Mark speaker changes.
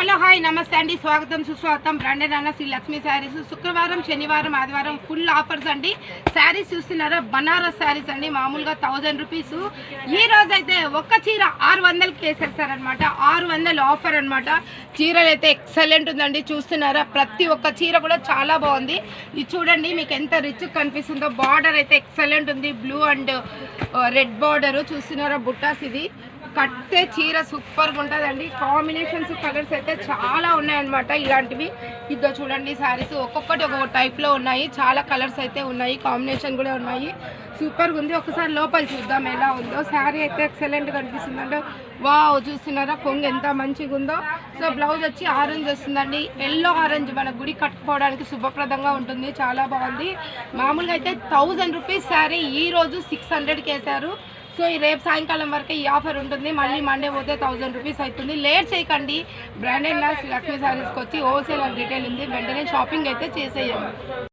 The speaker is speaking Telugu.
Speaker 1: హలో హాయ్ నమస్తే అండి. స్వాగతం సుస్వాగతం. బ్రాండెడ్ అన్న శ్రీ లక్ష్మీ శారీస్. శుక్రవారం శనివారం ఆదివారం ఫుల్ ఆఫర్స్ అండి. శారీస్ చూస్తున్నారా? బనారస్ శారీస్ అండి. మామూలుగా థౌజండ్ రూపీస్ ఈ రోజు అయితే ఒక్క చీర ఆరు వందలకి వేసేస్తారనమాట ఆరు వందలు ఆఫర్ అనమాట చీరలు అయితే ఎక్సలెంట్ ఉందండి. చూస్తున్నారా? ప్రతి ఒక్క చీర కూడా చాలా బాగుంది. ఇది చూడండి మీకు ఎంత రిచ్ కనిపిస్తుందో. బార్డర్ అయితే ఎక్సలెంట్ ఉంది. బ్లూ అండ్ రెడ్ బార్డర్ చూస్తున్నారా? బుట్టాస్ ఇది. కట్టే చీర సూపర్గా ఉంటుందండి. కాంబినేషన్స్ కలర్స్ అయితే చాలా ఉన్నాయన్నమాట ఇలాంటివి. ఇదో చూడండి శారీస్ ఒక్కొక్కటి ఒక్కొక్క టైప్లో ఉన్నాయి. చాలా కలర్స్ అయితే ఉన్నాయి. కాంబినేషన్ కూడా ఉన్నాయి. సూపర్గా ఉంది. ఒకసారి లోపల చూద్దాం ఎలా ఉందో. శారీ అయితే ఎక్సలెంట్గా కనిపిస్తుంది అంటే వావ్ చూస్తున్నారా? కొంగు ఎంత మంచిగా ఉందో. సో బ్లౌజ్ వచ్చి ఆరెంజ్ వస్తుందండి. ఎల్లో ఆరెంజ్ మన గుడి కట్టుకోవడానికి శుభప్రదంగా ఉంటుంది. చాలా బాగుంది. మామూలుగా అయితే థౌజండ్ రూపీస్ శారీ ఈరోజు సిక్స్ హండ్రెడ్కి వేశారు. సో ఈ రేపు సాయంకాలం వరకు ఈ ఆఫర్ ఉంటుంది. మళ్ళీ మండే పోతే థౌజండ్ రూపీస్ అవుతుంది. లేట్ చేయకండి. బ్రాండెడ్ లక్ష్మీ శారీస్కి వచ్చి హోల్సేల్ అండ్ రిటైల్ ఉంది. వెంటనే షాపింగ్ అయితే చేసేయండి.